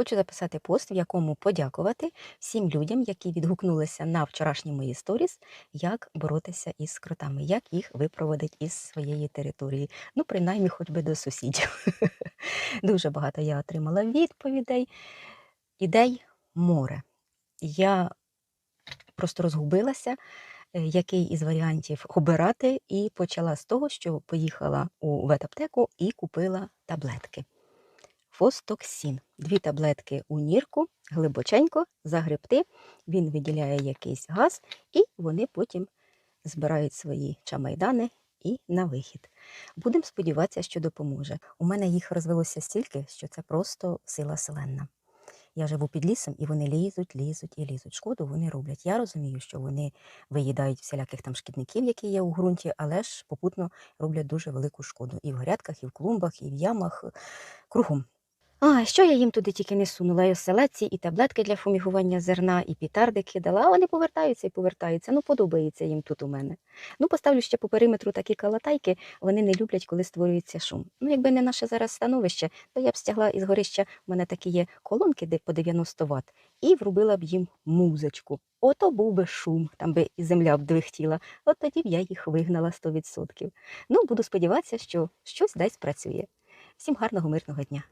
хочу записати пост, в якому подякувати всім людям, які відгукнулися на вчорашні мої сторіс, як боротися із кротами, як їх випроводити із своєї території. Ну, принаймні, хоч би до сусідів. Дуже багато я отримала відповідей, ідей море. Я просто розгубилася, е, який із варіантів обирати, і почала з того, що поїхала у ветаптеку і купила таблетки. Фостоксін. Дві таблетки у нірку, глибоченько, загребти. Він виділяє якийсь газ, і вони потім збирають свої чамайдани і на вихід. Будемо сподіватися, що допоможе. У мене їх розвелося стільки, що це просто сила селенна. Я живу під лісом, і вони лізуть, лізуть і лізуть. Шкоду вони роблять. Я розумію, що вони виїдають всіляких там шкідників, які є у ґрунті, але ж попутно роблять дуже велику шкоду і в грядках, і в клумбах, і в ямах, кругом. А що я їм туди тільки не сунула? І оселедці, і таблетки для фумігування зерна, і пітарди кидала, вони повертаються і повертаються. Ну, подобається їм тут у мене. Ну, поставлю ще по периметру такі калатайки, вони не люблять, коли створюється шум. Ну, якби не наше зараз становище, то я б стягла із горища, в мене такі є колонки, де по 90 Вт, і врубила б їм музичку. Ото був би шум, там би і земля б двихтіла. От тоді б я їх вигнала 100%. Ну, буду сподіватися, що щось десь працює. Всім гарного, мирного дня.